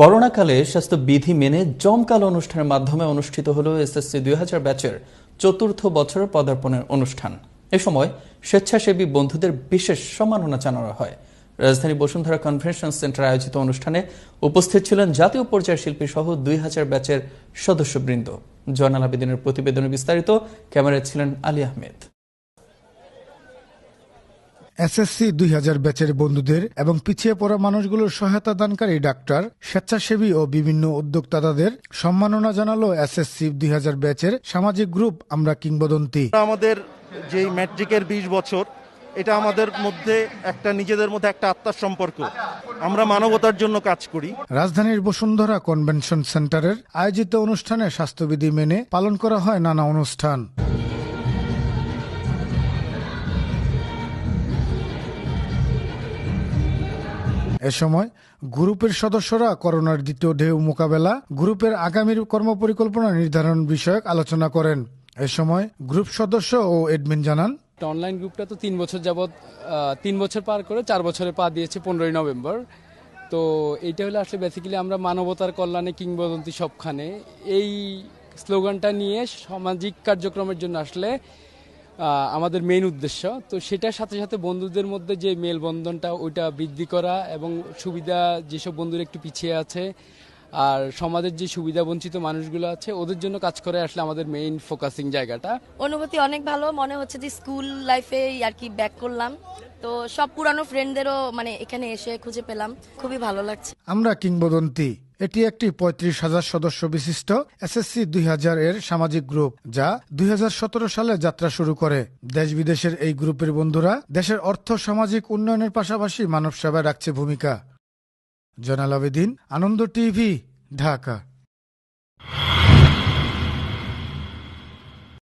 করোনাকালে স্বাস্থ্য বিধি মেনে জমকাল অনুষ্ঠানের মাধ্যমে অনুষ্ঠিত হল এসএসসি দুই হাজার ব্যাচের চতুর্থ বছরের পদার্পণের অনুষ্ঠান। এ সময় স্বেচ্ছাসেবী বন্ধুদের বিশেষ সম্মাননা জানানো হয়। রাজধানী বসুন্ধরা কনভেনশন সেন্টারে আয়োজিত অনুষ্ঠানে উপস্থিত ছিলেন জাতীয় পর্যায়ের শিল্পী সহ দুই হাজার ব্যাচের সদস্যবৃন্দ। জয়নাল আবেদিনের প্রতিবেদনে বিস্তারিত, ক্যামেরায় ছিলেন আলী আহমেদ। এসএসসি দুই হাজার ব্যাচের বন্ধুদের এবং পিছিয়ে পড়া মানুষগুলোর সহায়তা দানকারী ডাক্তার স্বেচ্ছাসেবী ও বিভিন্ন উদ্যোক্তাদের সম্মাননা জানালো এসএসসি দুই হাজার ব্যাচের সামাজিক গ্রুপ আমরা কিংবদন্তি। আমাদের যেই ম্যাট্রিকের বিশ বছর এটা আমাদের মধ্যে একটা নিজেদের মধ্যে একটা আত্মার সম্পর্ক। আমরা মানবতার জন্য কাজ করি। রাজধানীর বসুন্ধরা কনভেনশন সেন্টারের আয়োজিত অনুষ্ঠানে স্বাস্থ্যবিধি মেনে পালন করা হয় নানা অনুষ্ঠান। এ সময় গ্রুপের সদস্যরা করোনার দ্বিতীয় ঢেউ মোকাবেলা, গ্রুপের আগামীর কর্মপরিকল্পনা নির্ধারণ বিষয়ক আলোচনা করেন। এ সময় গ্রুপ সদস্য ও এডমিন জানান অনলাইন গ্রুপটা তো তিন বছর যাবৎ তিন বছর পার করে চার বছরে পা দিয়েছে পনেরোই নভেম্বর। তো এইটা হলো আসলে বেসিক্যালি আমরা মানবতার কল্যাণে কিংবদন্তি সবখানে। এই স্লোগানটা নিয়ে সামাজিক কার্যক্রমের জন্য আসলে আমাদের মেইন উদ্দেশ্য। তো সেটার সাথে সাথে বন্ধুদের মধ্যে যে মেলবন্ধনটা ওইটা বৃদ্ধি করা এবং সুবিধা যেসব বন্ধুরা একটু পিছিয়ে আছে আর সমাজের যে সুবিধা বঞ্চিত মানুষগুলো আছে ওদের জন্য কাজ করে আসলে আমাদের মেইন ফোকাসিং জায়গাটা। অনুভূতি অনেক ভালো। মনে হচ্ছে যে স্কুল লাইফে আর কি ব্যাক করলাম। তো সব পুরানো ফ্রেন্ডদেরও মানে এখানে এসে খুঁজে পেলাম। খুবই ভালো লাগছে। আমরা কিংবদন্তি। এটি একটি পঁয়ত্রিশ হাজার সদস্য বিশিষ্ট এসএসসি দুই হাজার এর সামাজিক গ্রুপ, যা দুই হাজার সতেরো সালে যাত্রা শুরু করে। দেশ বিদেশের এই গ্রুপের বন্ধুরা দেশের অর্থ, সামাজিক উন্নয়নের পাশাপাশি মানব সেবায় রাখছে ভূমিকা। জনাল আবেদিন, আনন্দ টিভি, ঢাকা।